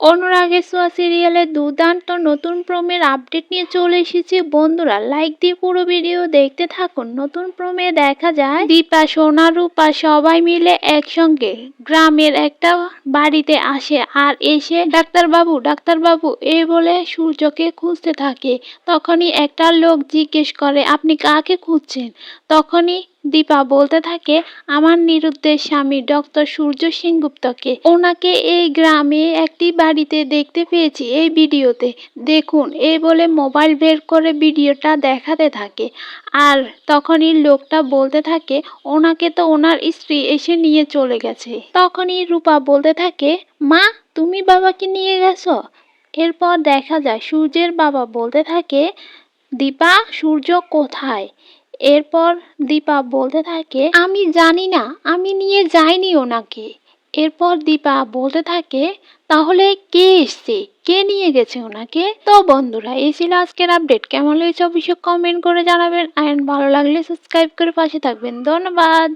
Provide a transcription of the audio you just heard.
অনুরাগের সোয়া সিরিয়ালের দুর্দান্ত নতুন প্রোমের আপডেট নিয়ে চলে এসেছি। বন্ধুরা লাইক দিয়ে পুরো ভিডিও দেখতে থাকুন। নতুন প্রোমে দেখা যায় দীপা, সোনা, রূপা সবাই মিলে একসঙ্গে গ্রামের একটা বাড়িতে আসে আর এসে ডাক্তারবাবু ডাক্তারবাবু এই বলে সূর্যকে খুঁজতে থাকে। তখনই একটা লোক জিজ্ঞেস করে, আপনি কাকে খুঁজছেন? তখনই দীপা বলতে থাকে, আমার নিরুদ্দেশ স্বামী ডক্টর সূর্য সেনগুপ্তকে। ওনাকে এই গ্রামে একটি বাড়িতে দেখতে পেয়েছি এই ভিডিওতে। দেখুন এই বলে মোবাইল বের করে ভিডিওটা দেখাতে থাকে। আর তখনই লোকটা বলতে থাকে, ওনাকে তো ওনার স্ত্রী এসে নিয়ে চলে গেছে। তখনই রূপা বলতে থাকে, মা, তুমি বাবাকে নিয়ে গেছো? এরপর দেখা যায়, সূর্যের বাবা বলতে থাকে, দীপা, সূর্য কোথায়? এরপর দীপা বলতে থাকে, আমি জানি না, আমি নিয়ে যাইনি ওনাকে। এরপর দীপা বলতে থাকে, তাহলে কে এসছে? কে নিয়ে গেছে ওনাকে? তো বন্ধুরা, এই ছিল আজকের আপডেট। কেমন হয়েছে অবশ্যই কমেন্ট করে জানাবেন। আর ভালো লাগলে সাবস্ক্রাইব করে পাশে থাকবেন। ধন্যবাদ।